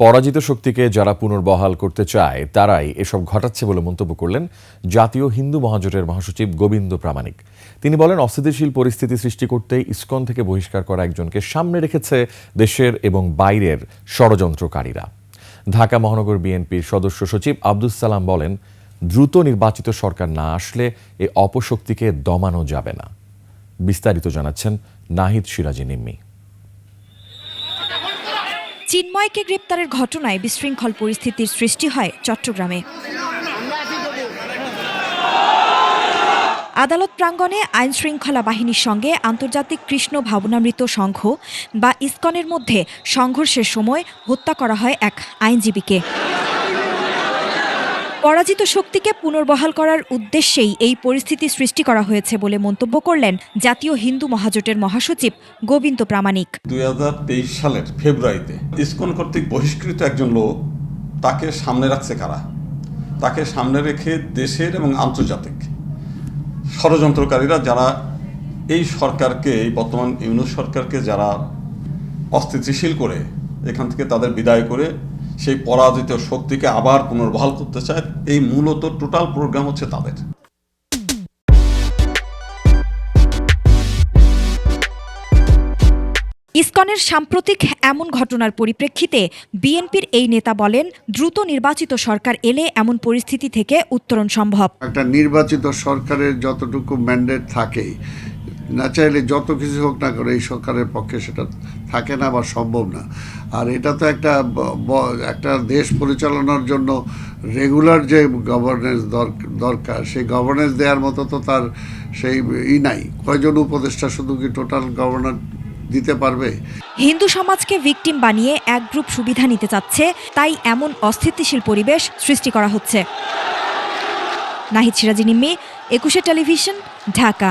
পরাজিত শক্তিকে যারা পুনর্বহাল করতে চায়, তারাই এসব ঘটাচ্ছে বলে মন্তব্য করলেন জাতীয় হিন্দু মহাজোটের মহাসচিব গোবিন্দ প্রামাণিক। তিনি বলেন, অস্থিতিশীল পরিস্থিতি সৃষ্টি করতে ইসকন থেকে বহিষ্কার করা একজনকে সামনে রেখেছে দেশের এবং বাইরের ষড়যন্ত্রকারীরা। ঢাকা মহানগর বিএনপির সদস্য সচিব আব্দুস সালাম বলেন, দ্রুত নির্বাচিত সরকার না আসলে এ অপশক্তিকে দমানো যাবে না। বিস্তারিত জানাচ্ছেন নাহিদ সিরাজি নিম্মি। চিন্ময়কে গ্রেপ্তারের ঘটনায় বিশৃঙ্খল পরিস্থিতির সৃষ্টি হয় চট্টগ্রামে। আদালত প্রাঙ্গণে আইন শৃঙ্খলা বাহিনীর সঙ্গে আন্তর্জাতিক কৃষ্ণ ভাবনামৃত সংঘ বা ইসকনের মধ্যে সংঘর্ষের সময় হত্যা করা হয় এক আইনজীবীকে। পরাজিত শক্তিকে পুনর্বহাল করার উদ্দেশ্যেই এই পরিস্থিতি সৃষ্টি করা হয়েছে বলে মন্তব্য করলেন জাতীয় হিন্দু মহাজোটের মহাসচিব গোবিন্দ প্রামাণিক। দু হাজার তেইশ সালের ফেব্রুয়ারিতে ইসকন কর্তৃক বহিষ্কৃত একজন লোক তাকে সামনে রাখছে কারা? তাকে সামনে রেখে দেশের এবং আন্তর্জাতিক ষড়যন্ত্রকারীরা যারা এই সরকারকে, এই বর্তমান ইউনুস সরকারকে যারা অস্থিতিশীল করে, এখান থেকে তাদের বিদায় করে সেই পরাজিত শক্তিকে আবার পুনর্বহাল করতে চায় এই মূলত টোটাল প্রোগ্রাম হচ্ছে তাদের। ইসকনের সাম্প্রতিক এমন ঘটনার পরিপ্রেক্ষিতে বিএনপির এই নেতা বলেন দ্রুত নির্বাচিত সরকার এলে এমন পরিস্থিতি থেকে উত্তরণ সম্ভব। একটা নির্বাচিত সরকারের যতটুকু ম্যান্ডেট থাকে না চাইলে যত কিছু হোক না করে এই সরকারের পক্ষে সেটা থাকে না বা সম্ভব না। আর এটা তো একটা একটা দেশ পরিচালনার জন্য রেগুলার যে গভর্নেন্স দরকার, সেই গভর্নেন্স দেওয়ার মতো তো তার সেই ই নাই। কয়জন উপদেষ্টা শুধু কি টোটাল গভর্নর দিতে পারবে? হিন্দু সমাজকে ভিকটিম বানিয়ে এক গ্রুপ সুবিধা নিতে চাচ্ছে, তাই এমন অস্থিতিশীল পরিবেশ সৃষ্টি করা হচ্ছে। নাহিদ সিরাজি নিম্মি, একুশে টেলিভিশন, ঢাকা।